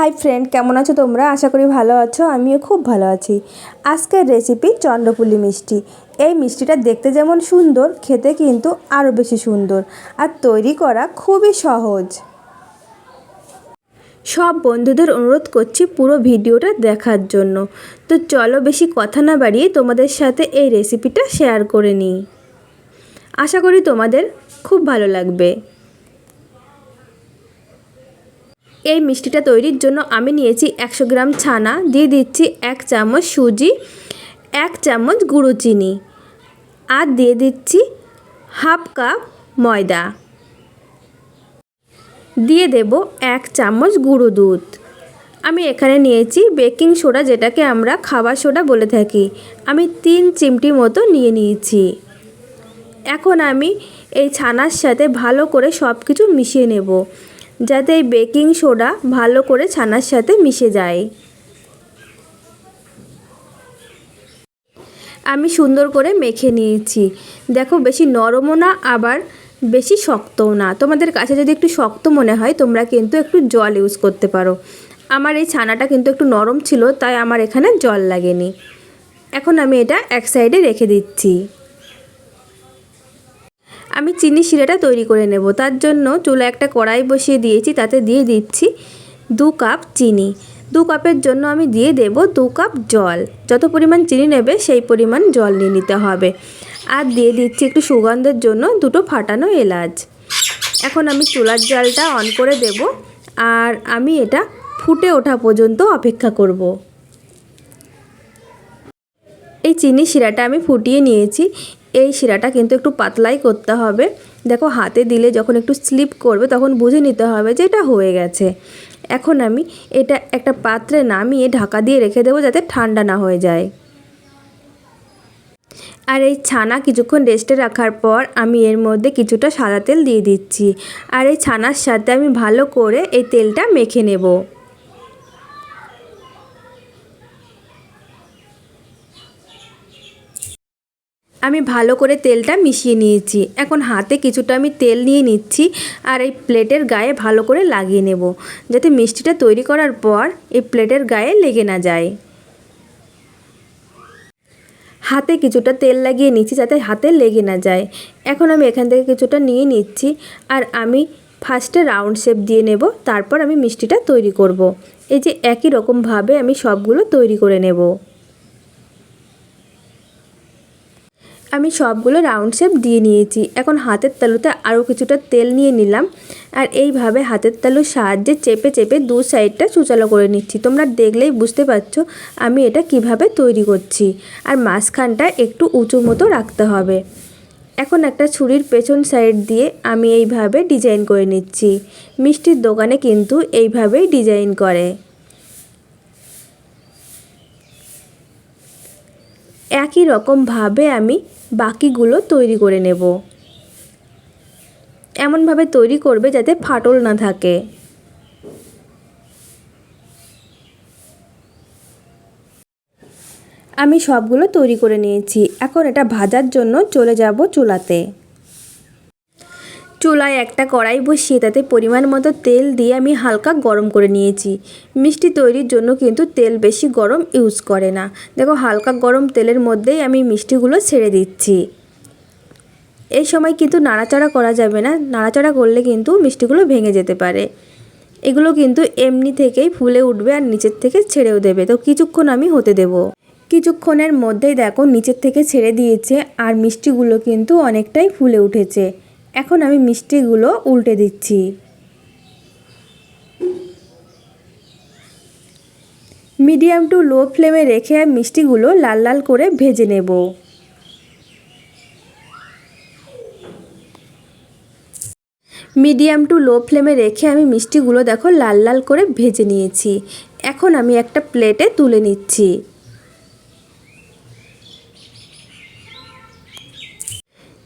Hi friend কেমন আছো তোমরা? আশা করি ভালো আছো, আমিও খুব ভালো আছি। আজকের রেসিপি চন্দ্রপুলি মিষ্টি। এই মিষ্টিটা দেখতে যেমন সুন্দর, খেতে কিন্তু আরও বেশি সুন্দর। আর তৈরি করা খুবই সহজ। সব বন্ধুদের অনুরোধ করছি পুরো ভিডিওটা দেখার জন্য। তো চলো বেশি কথা না বাড়িয়ে তোমাদের সাথে এই রেসিপিটা শেয়ার করে নিই। আশা করি তোমাদের খুব ভালো লাগবে। এই মিষ্টিটা তৈরির জন্য আমি নিয়েছি একশো গ্রাম ছানা, দিয়ে দিচ্ছি এক চামচ সুজি, এক চামচ গুঁড়ো চিনি, আর দিয়ে দিচ্ছি হাফ কাপ ময়দা। দিয়ে দেব এক চামচ গুঁড়ো দুধ। আমি এখানে নিয়েছি বেকিং সোডা, যেটাকে আমরা খাবার সোডা বলে থাকি। আমি তিন চিমটি মতো নিয়ে নিয়েছি। এখন আমি এই ছানার সাথে ভালো করে সব কিছু মিশিয়ে নেব। যাতে এই বেকিং সোডা ভালো করে ছানার সাথে মিশে যায়। আমি সুন্দর করে মেখে নিয়েছি। দেখো, বেশি নরমও না, আবার বেশি শক্তও না। তোমাদের কাছে যদি একটু শক্ত মনে হয়, তোমরা কিন্তু একটু জল ইউজ করতে পারো। আমার এই ছানাটা কিন্তু একটু নরম ছিল, তাই আমার এখানে জল লাগেনি। এখন আমি এটা এক সাইডে রেখে দিচ্ছি। আমি চিনি শিরাটা তৈরি করে নেব। তার জন্য চুলা একটা কড়াই বসিয়ে দিয়েছি, তাতে দিয়ে দিচ্ছি দু কাপ চিনি। দু কাপের জন্য আমি দিয়ে দেব দু কাপ জল। যত পরিমাণ চিনি নেবে, সেই পরিমাণ জল নিয়ে নিতে হবে। আর দিয়ে দিচ্ছি একটু সুগন্ধের জন্য দুটো ফাটানো এলাচ। এখন আমি চুলার জলটা অন করে দেব আর আমি এটা ফুটে ওঠা পর্যন্ত অপেক্ষা করব। এই চিনি শিরাটা আমি ফুটিয়ে নিয়েছি। এই শিরাটা কিন্তু একটু পাতলাই করতে হবে। দেখো, হাতে দিলে যখন একটু স্লিপ করবে তখন বুঝে নিতে হবে যে এটা হয়ে গেছে। এখন আমি এটা একটা পাত্রে নামিয়ে ঢাকা দিয়ে রেখে দেবো যাতে ঠান্ডা না হয়ে যায়। আর এই ছানা কিছুক্ষণ রেস্টে রাখার পর আমি এর মধ্যে কিছুটা সাদা তেল দিয়ে দিচ্ছি। আর এই ছানার সাথে আমি ভালো করে এই তেলটা মেখে নেব। আমি ভালো করে তেলটা মিশিয়ে নিয়েছি। এখন হাতে কিছুটা আমি তেল নিয়ে নিচ্ছি আর এই প্লেটের গায়ে ভালো করে লাগিয়ে নেব, যাতে মিষ্টিটা তৈরি করার পর এই প্লেটের গায়ে লেগে না যায়। হাতে কিছুটা তেল লাগিয়ে নিচ্ছি যাতে হাতে লেগে না যায়। এখন আমি এখান থেকে কিছুটা নিয়ে নিচ্ছি আর আমি ফার্স্টে রাউন্ড শেপ দিয়ে নেব, তারপর আমি মিষ্টিটা তৈরি করব। এই যে একই রকমভাবে আমি সবগুলো তৈরি করে নেব। আমি সবগুলো রাউন্ড শেপ দিয়ে নিয়েছি। এখন হাতের তালুতে আরও কিছুটা তেল নিয়ে নিলাম আর এইভাবে হাতের তালুর সাহায্যে চেপে চেপে দু সাইডটা চুচালো করে নিচ্ছি। তোমরা দেখলেই বুঝতে পারছ আমি এটা কীভাবে তৈরি করছি আর মাঝখানটা একটু উঁচু মতো রাখতে হবে। এখন একটা ছুরির পেছন সাইড দিয়ে আমি এইভাবে ডিজাইন করে নিচ্ছি। মিষ্টির দোকানে কিন্তু এইভাবেই ডিজাইন করে। একই রকমভাবে আমি বাকিগুলো তৈরি করে নেব। এমনভাবে তৈরি করবে যাতে ফাটল না থাকে। আমি সবগুলো তৈরি করে নিয়েছি। এখন এটা ভাজার জন্য চলে যাব চুলাতে। চুলায় একটা কড়াই বসিয়ে তাতে পরিমাণ মতো তেল দিয়ে আমি হালকা গরম করে নিয়েছি। মিষ্টি তৈরির জন্য কিন্তু তেল বেশি গরম ইউজ করে না। দেখো, হালকা গরম তেলের মধ্যেই আমি মিষ্টিগুলো ছেড়ে দিচ্ছি। এই সময় কিন্তু নাড়াচাড়া করা যাবে না। নাড়াচাড়া করলে কিন্তু মিষ্টিগুলো ভেঙে যেতে পারে। এগুলো কিন্তু এমনি থেকেই ফুলে উঠবে আর নিচের থেকে ছেড়েও দেবে। তো কিছুক্ষণ আমি হতে দেব। কিছুক্ষণের মধ্যেই দেখো, নিচের থেকে ছেড়ে দিয়েছে আর মিষ্টিগুলো কিন্তু অনেকটাই ফুলে উঠেছে। এখন আমি মিষ্টিগুলো উল্টে দিচ্ছি। মিডিয়াম টু লো ফ্লেমে রেখে মিষ্টিগুলো লাল লাল করে ভেজে নেব। মিডিয়াম টু লো ফ্লেমে রেখে আমি মিষ্টিগুলো দেখো লাল লাল করে ভেজে নিয়েছি। এখন আমি একটা প্লেটে তুলে নিচ্ছি।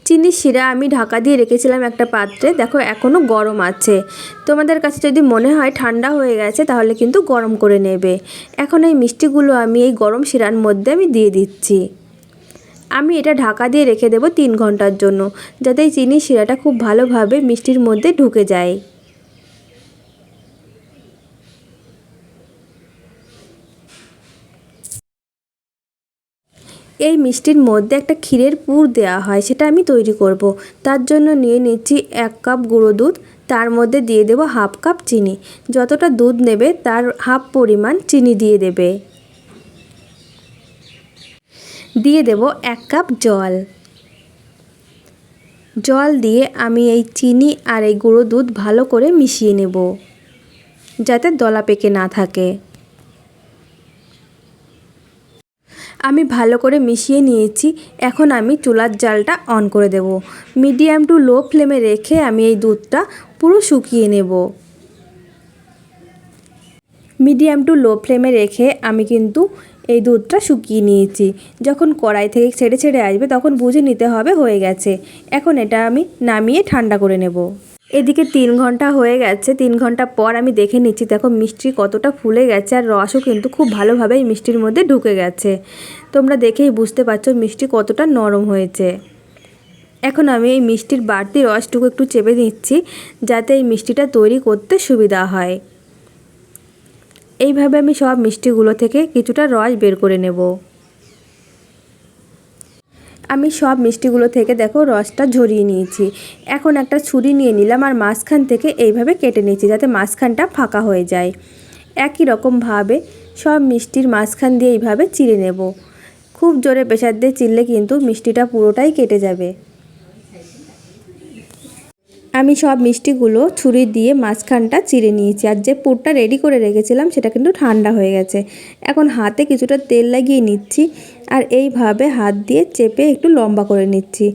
চিনি, শিরা আমি ঢাকা দিয়ে রেখেছিলাম একটা পাত্রে। দেখো এখনও গরম আছে। তোমাদের কাছে যদি মনে হয় ঠান্ডা হয়ে গেছে, তাহলে কিন্তু গরম করে নেবে। এখন এই মিষ্টিগুলো আমি এই গরম শিরার মধ্যে আমি দিয়ে দিচ্ছি। আমি এটা ঢাকা দিয়ে রেখে দেবো তিন ঘণ্টার জন্য, যাতে এই চিনি, শিরাটা খুব ভালোভাবে মিষ্টির মধ্যে ঢুকে যায়। এই মিষ্টির মধ্যে একটা ক্ষীরের পুর দেওয়া হয়, সেটা আমি তৈরি করব। তার জন্য নিয়ে নিচ্ছি এক কাপ গুঁড়ো দুধ, তার মধ্যে দিয়ে দেব হাফ কাপ চিনি। যতটা দুধ নেবে তার হাফ পরিমাণ চিনি দিয়ে দেবে। দিয়ে দেব এক কাপ জল। জল দিয়ে আমি এই চিনি আর এই গুঁড়ো দুধ ভালো করে মিশিয়ে নেব, যাতে দলা পেকে না থাকে। আমি ভালো করে মিশিয়ে নিয়েছি। এখন আমি চুলার জালটা অন করে দেব। মিডিয়াম টু লো ফ্লেমে রেখে আমি এই দুধটা পুরো শুকিয়ে নেব। মিডিয়াম টু লো ফ্লেমে রেখে আমি কিন্তু এই দুধটা শুকিয়ে নিয়েছি। যখন কড়াই থেকে ছেড়ে ছেড়ে আসবে তখন বুঝে নিতে হবে হয়ে গেছে। এখন এটা আমি নামিয়ে ঠান্ডা করে নেব। এদিকে তিন ঘণ্টা হয়ে গেছে, তিন ঘণ্টা পর আমি দেখে নিচ্ছি, দেখো মিষ্টি কতটা ফুলে গেছে আর রসও কিন্তু খুব ভালোভাবেই মিষ্টির মধ্যে ঢুকে গেছে। তোমরা দেখেই বুঝতে পারছ মিষ্টি কতটা নরম হয়েছে। এখন আমি এই মিষ্টির বাড়তি রসটুকু একটু চেপে দিচ্ছি যাতে এই মিষ্টিটা তৈরি করতে সুবিধা হয়। এইভাবে আমি সব মিষ্টিগুলো থেকে কিছুটা রস বের করে নেব। আমি সব মিষ্টিগুলো থেকে দেখো রসটা ঝরিয়ে নিয়েছি। এখন একটা ছুরি নিয়ে নিলাম আর মাঝখান থেকে এইভাবে কেটে নিয়েছি যাতে মাঝখানটা ফাঁকা হয়ে যায়। একই রকমভাবে সব মিষ্টির মাঝখান দিয়ে এইভাবে চিড়ে নেব। খুব জোরে প্রেশার দিয়ে চিললে কিন্তু মিষ্টিটা পুরোটাই কেটে যাবে। আমি সব মিষ্টিগুলো ছুরি দিয়ে মাঝখানটা চিড়ে নিয়েছি আর যে পুরটা রেডি করে রেখেছিলাম সেটা কিন্তু ঠান্ডা হয়ে গেছে। এখন হাতে কিছুটা তেল লাগিয়ে নিচ্ছি আর এইভাবে হাত দিয়ে চেপে একটু লম্বা করে নিচ্ছি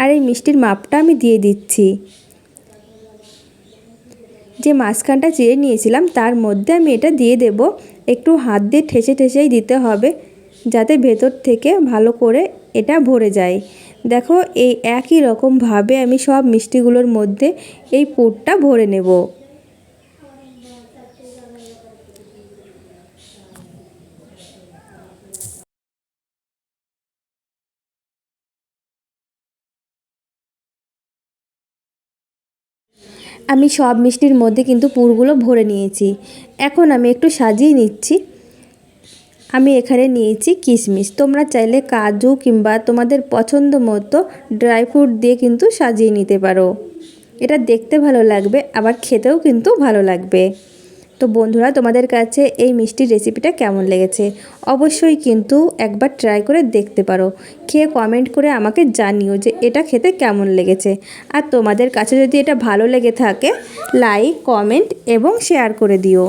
আর এই মিষ্টির মাপটা আমি দিয়ে দিচ্ছি। যে মাঝখানটা চিড়ে নিয়েছিলাম তার মধ্যে আমি এটা দিয়ে দেব। একটু হাত দিয়ে ঠেসে ঠেসেই দিতে হবে যাতে ভেতর থেকে ভালো করে এটা ভরে যায়। দেখো, এই একই রকমভাবে আমি সব মিষ্টিগুলোর মধ্যে এই পুরটা ভরে নেব। আমি সব মিষ্টির মধ্যে কিন্তু পুরগুলো ভরে নিয়েছি। এখন আমি একটু সাজিয়ে নিচ্ছি। আমি এখানে নিয়েছি কিশমিশ। তোমরা চাইলে কাজু কিংবা তোমাদের পছন্দ মতো ড্রাই ফ্রুট দিয়ে কিন্তু সাজিয়ে নিতে পারো। এটা দেখতে ভালো লাগবে, আবার খেতেও কিন্তু ভালো লাগবে। তো বন্ধুরা, তোমাদের কাছে এই মিষ্টির রেসিপিটা কেমন লেগেছে? অবশ্যই কিন্তু একবার ট্রাই করে দেখতে পারো। খেয়ে কমেন্ট করে আমাকে জানিও যে এটা খেতে কেমন লেগেছে। আর তোমাদের কাছে যদি এটা ভালো লেগে থাকে লাইক কমেন্ট এবং শেয়ার করে দিও।